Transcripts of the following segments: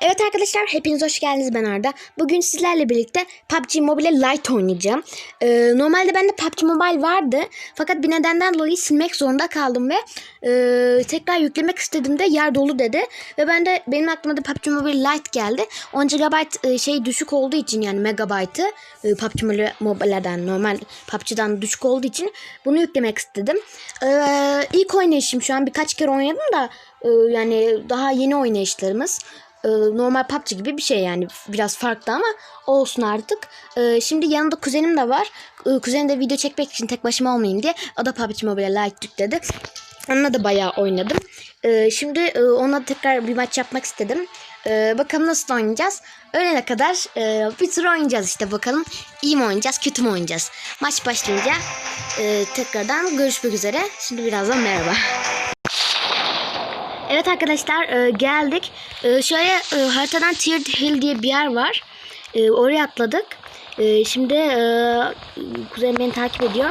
Evet arkadaşlar hepiniz hoş geldiniz ben Arda. Bugün sizlerle birlikte PUBG Mobile Lite oynayacağım. Ee, normalde bende PUBG Mobile vardı. Fakat bir nedenden dolayı silmek zorunda kaldım ve e, tekrar yüklemek istediğimde yer dolu dedi. Ve ben de benim aklıma da PUBG Mobile Lite geldi. 10 GB e, şey düşük olduğu için yani megabaytı e, PUBG Mobile- Mobile'den normal PUBG'dan düşük olduğu için bunu yüklemek istedim. Ee, ilk oynayışım şu an birkaç kere oynadım da e, yani daha yeni oynayışlarımız. Ee, normal PUBG gibi bir şey yani biraz farklı ama olsun artık. Ee, şimdi yanında kuzenim de var. Ee, kuzenim de video çekmek için tek başıma olmayayım diye o da PUBG Mobile Lite yükledi. Onunla da bayağı oynadım. Şimdi e, tekrar bir maç yapmak istedim. Bakalım nasıl oynayacağız. Öğlene kadar e, bir tur oynayacağız işte bakalım. İyi mi oynayacağız, kötü mü oynayacağız? Maç başlayınca e, tekrardan görüşmek üzere. Şimdi birazdan merhaba. Evet arkadaşlar e, geldik. E, şöyle e, haritadan Tiered Hill diye bir yer var. E, oraya atladık. E, şimdi e, kuzenim beni takip ediyor.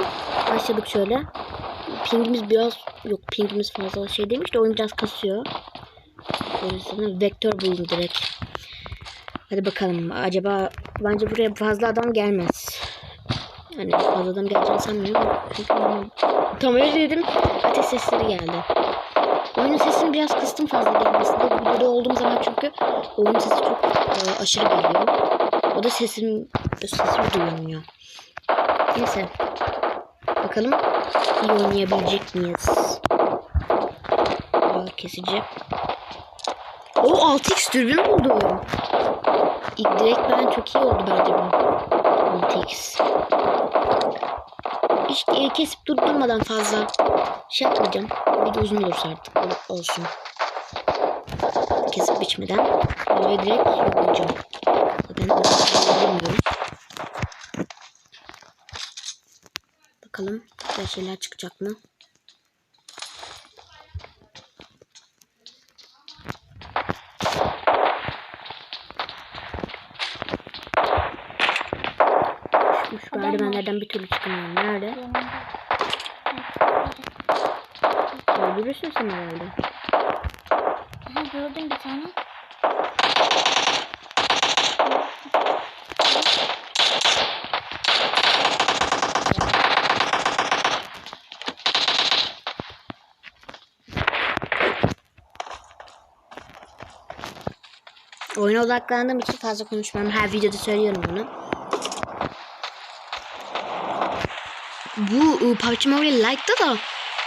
Başladık şöyle. Pingimiz biraz yok pingimiz fazla şey demiş de oyun biraz kasıyor. Sana vektör bulayım direkt. Hadi bakalım acaba bence buraya fazla adam gelmez. Hani fazla adam geleceğini sanmıyorum. Çünkü tam öyle dedim. Ateş sesleri geldi. Oyunun sesini biraz kıstım fazla gelmesinde. Videoda olduğum zaman çünkü oyunun sesi çok e, aşırı geliyor. O da sesim sesim duyulmuyor. Neyse. Bakalım iyi oynayabilecek miyiz? Aa, kesici. O 6x dürbün buldum. İlk direkt ben çok iyi oldu bence bu. 6x. Hiç e, kesip durdurmadan fazla şey yapmayacağım. Video uzun olursa artık ol- olsun. Kesip biçmeden böyle direkt yapacağım. Zaten bilmiyorum. Bakalım güzel şeyler çıkacak mı? Şu merdivenlerden bir türlü çıkamıyorum. Nerede? Öldürürsün sen herhalde. Aha gördüm bir tane. Oyuna odaklandığım için fazla konuşmam. Her videoda söylüyorum bunu. Bu e, PUBG Mobile Lite'da da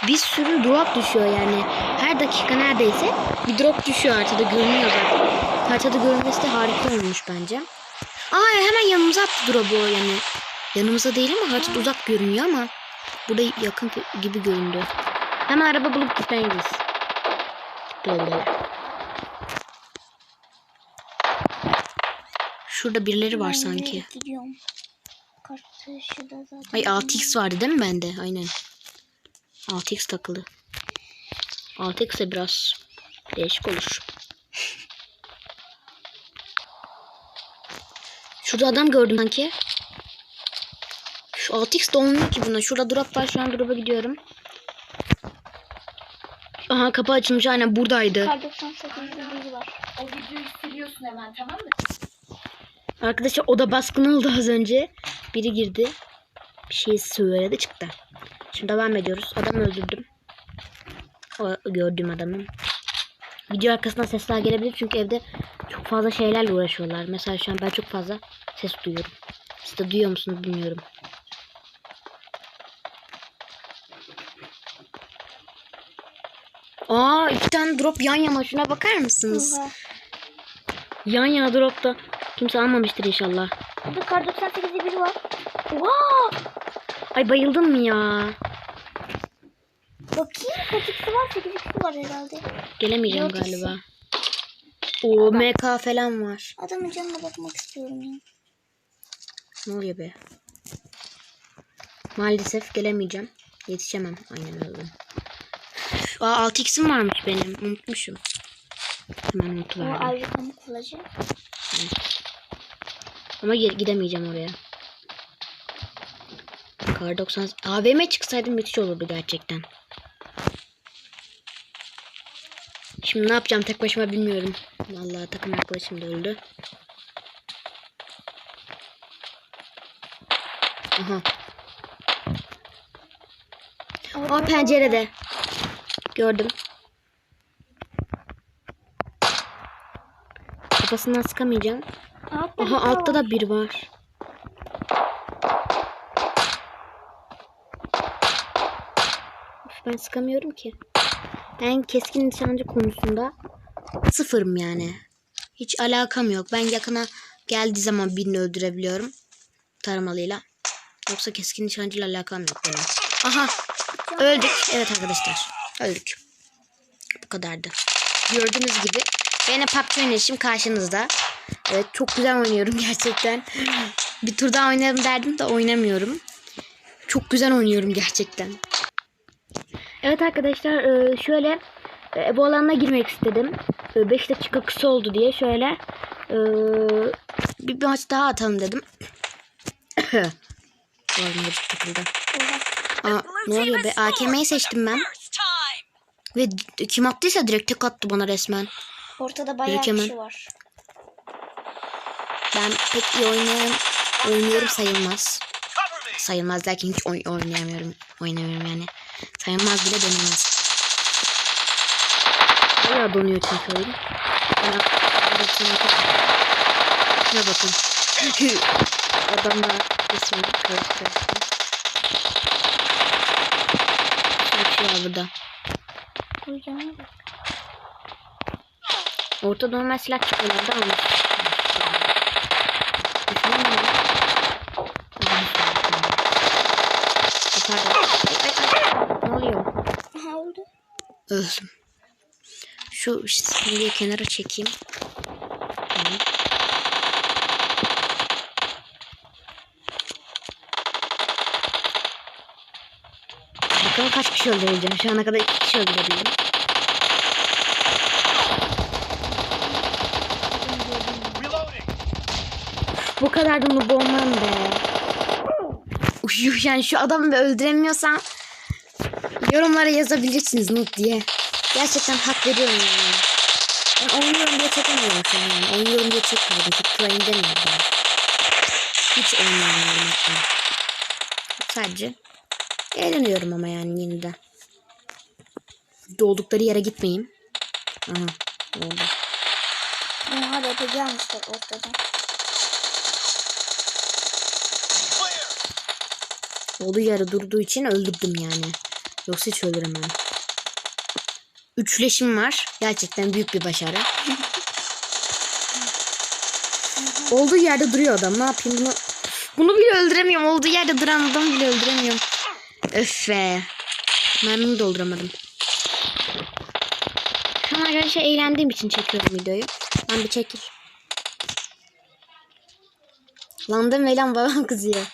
bir sürü drop düşüyor yani. Her dakika neredeyse bir drop düşüyor haritada görünüyor zaten. Haritada görünmesi de harika olmuş bence. Aa hemen yanımıza attı drop'u yani. Yanımıza değil ama haritada uzak görünüyor ama burada yakın gibi göründü. Hemen araba bulup gitmeliyiz. Böyle. Şurada birileri var sanki. Ay 6x vardı değil mi bende? Aynen. 6x takılı. 6x de biraz değişik olur. Şurada adam gördüm sanki. Şu 6x de olmuyor ki buna. Şurada drop var. Şu an drop'a gidiyorum. Aha kapı açılmış. Aynen buradaydı. Kar 98'de biri var. O videoyu siliyorsun hemen tamam mı? Arkadaşlar oda baskını oldu az önce. Biri girdi. Bir şey söyledi çıktı. Şimdi devam ediyoruz. Adam öldürdüm. O gördüğüm adamı. Video arkasından sesler gelebilir çünkü evde çok fazla şeylerle uğraşıyorlar. Mesela şu an ben çok fazla ses duyuyorum. Siz de duyuyor musunuz bilmiyorum. Aa iki tane drop yan yana şuna bakar mısınız? Oha. Yan yana dropta. Kimse almamıştır inşallah. Burada kar 98'de biri var. Oha! Ay bayıldın mı ya? Bakayım kaç ikisi var? 8 ikisi var herhalde. Gelemeyeceğim ikisi. galiba. O MK falan var. Adamın canına bakmak istiyorum ya. Ne oluyor be? Maalesef gelemeyeceğim. Yetişemem. Aynen öyle. Aa 6x'im varmış benim. Unutmuşum. Hemen unutuverdim. ayrı kamuflajı. Ama ge- gidemeyeceğim oraya. Kar 90. AVM çıksaydım müthiş olurdu gerçekten. Şimdi ne yapacağım tek başıma bilmiyorum. Vallahi takım arkadaşım da öldü. Aha. O pencerede. Gördüm. Kafasından sıkamayacağım. Altta Aha daha altta da bir var. Of, ben sıkamıyorum ki. Ben keskin nişancı konusunda sıfırım yani. Hiç alakam yok. Ben yakına geldiği zaman birini öldürebiliyorum. Taramalıyla. Yoksa keskin nişancıyla alakam yok benim. Aha. Öldük. Evet arkadaşlar. Öldük. Bu kadardı. Gördüğünüz gibi yine PUBG oynayışım karşınızda. Evet çok güzel oynuyorum gerçekten. Bir tur daha oynarım derdim de oynamıyorum. Çok güzel oynuyorum gerçekten. Evet arkadaşlar e, şöyle e, bu alana girmek istedim. 5 dakika kısa oldu diye şöyle e, bir, maç daha atalım dedim. Aa, ne oluyor be? AKM'yi seçtim ben. Ve kim attıysa direkt tek attı bana resmen. Ortada bayağı Direkt hemen. kişi var. Ben pek iyi oynayan, oynuyorum sayılmaz. Sayılmaz derken hiç oy- oynayamıyorum. Oynamıyorum yani. Sayılmaz bile denemez. Bayağı donuyor çünkü oyun. Şuna bakın. Adamlar karıştırıyor. Bir şey var burada. Duyacağım. bak. Orta normal silah çıkıyorlardı ama. Düşünüyor musun? Allah'ım Pardon. Ay, ay, ay. Ne oluyor? Aha oldu. Öldüm. Şu simgeyi kenara çekeyim. Bakalım kaç kişi öldürebileceğim. Şu ana kadar iki kişi öldürebildim. Bu kadar da noob olmam be. Uy, Yani şu adamı bir öldüremiyorsam yorumlara yazabilirsiniz noob diye. Gerçekten hak veriyorum yani. Ben oynuyorum diye çekemiyorum şu an yani. Oynuyorum diye çekmiyorum. Çok trying demiyorum ben. Hiç oynayamıyorum hatta. Sadece eğleniyorum ama yani yine de. Doğdukları yere gitmeyeyim. Aha oldu. Oha RPG almışlar ortadan. Olduğu yere durduğu için öldürdüm yani. Yoksa hiç öldüremem. Üçleşim var. Gerçekten büyük bir başarı. Olduğu yerde duruyor adam. Ne yapayım bunu? Bunu bile öldüremiyorum. Olduğu yerde duran adamı bile öldüremiyorum. Öf be. Mermimi dolduramadım. An arkadaşlar eğlendiğim için çekiyorum videoyu. Lan bir çekil. Lan babam kızıyor.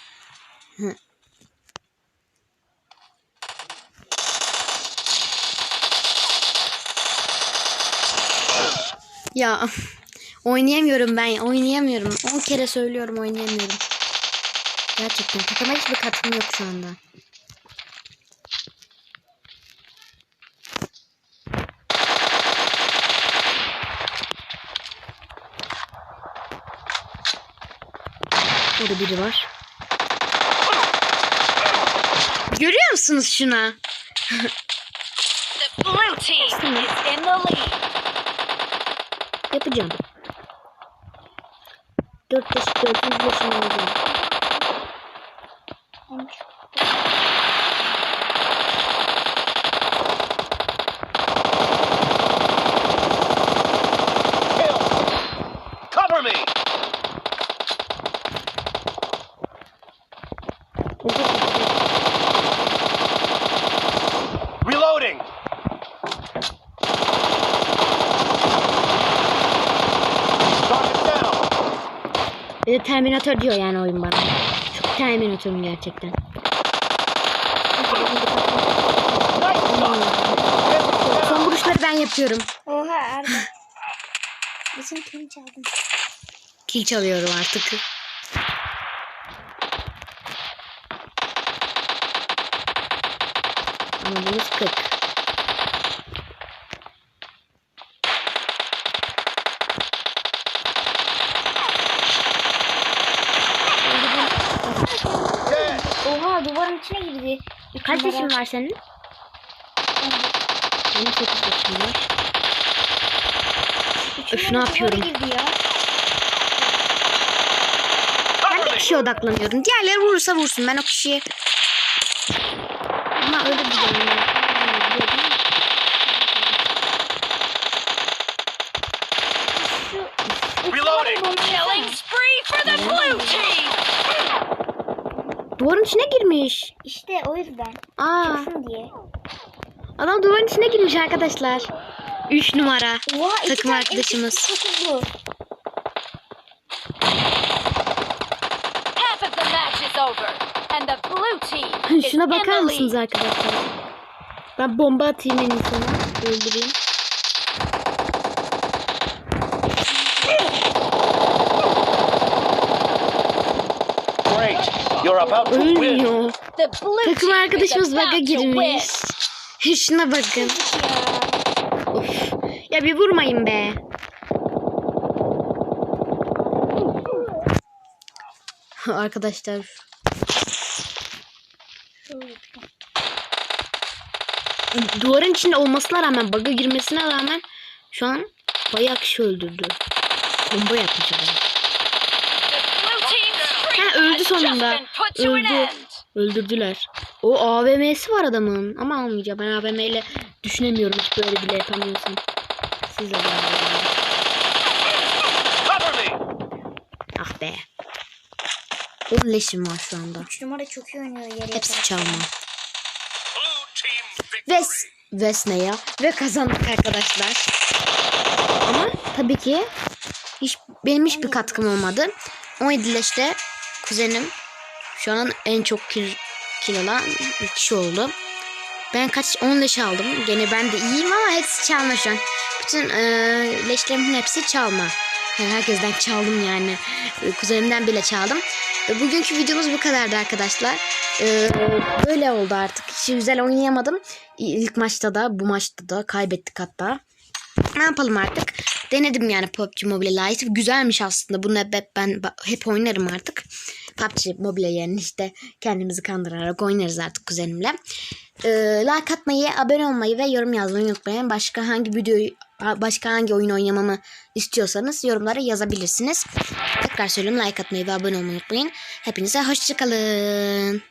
Ya oynayamıyorum ben. Oynayamıyorum. 10 kere söylüyorum oynayamıyorum. Gerçekten takıma hiçbir katım yok şu anda. Orada biri var. Görüyor musunuz şuna? The blue team is in the lead. Hyper jump. 4500 500 milyon. Terminator diyor yani oyun bana. Çok Terminator'um gerçekten. Son vuruşları ben yapıyorum. Oha Arda. Bizim kim çaldın? Kill çalıyorum artık. Ama bunu 40. Aa duvarın içine girdi. Üç Kaç yaşın var senin? Benim 8 yaşım var. Öf, ne yapıyorum? girdi ya. Ben bir kişiye odaklanıyorum. Diğerleri vurursa vursun. Ben o kişiyi... Ama öyle bir şey. Reloading. Killing spree for the blue team! Duvarın içine girmiş. İşte o yüzden. Aa, Çıksın diye. adam duvarın içine girmiş arkadaşlar. 3 numara. Oha, Takım tane arkadaşımız. M49 bu. Half of the match is over, and the blue team is Şuna bakar mısınız arkadaşlar? Ben bomba atayım en insana. Öldüreyim. Ölmüyor. The blue Takım arkadaşımız about bug'a to win. girmiş. Şuna bakın. Ya. Of. Ya bir vurmayın be. Arkadaşlar. Duvarın içinde olmasına rağmen, bug'a girmesine rağmen şu an bayağı kişi öldürdü. Bomba yapmış adam. The blue team's streak Ha, öldü sonunda. Öldü. Öldürdüler. O AVM'si var adamın. Ama almayacağım. Ben AVM ile düşünemiyorum. Hiç böyle bile yapamıyorsam. Siz de. Ah be. 10 leşim var şu anda. 3 numara çok iyi oynuyor yere Hepsi çalma. Blue team Ve victory. Vesne ya. Ve kazandık arkadaşlar. Ama tabii ki hiç benim hiçbir katkım olmadı. 17 leşte kuzenim şu an en çok kill, kill alan bir kişi oldu. Ben kaç 10 leş aldım. Gene ben de iyiyim ama hepsi çalma şu an. Bütün e, leşlerimin hepsi çalma. Herkesten çaldım yani. E, kuzenimden bile çaldım. E, bugünkü videomuz bu kadardı arkadaşlar. E, böyle oldu artık. Hiç güzel oynayamadım. İlk maçta da bu maçta da kaybettik hatta. Ne yapalım artık? Denedim yani PUBG Mobile Lite. Güzelmiş aslında. Bunu hep ben hep oynarım artık. PUBG Mobile yani işte kendimizi kandırarak oynarız artık kuzenimle. Ee, like atmayı, abone olmayı ve yorum yazmayı unutmayın. Başka hangi videoyu başka hangi oyun oynamamı istiyorsanız yorumlara yazabilirsiniz. Tekrar söylüyorum like atmayı ve abone olmayı unutmayın. Hepinize hoşçakalın.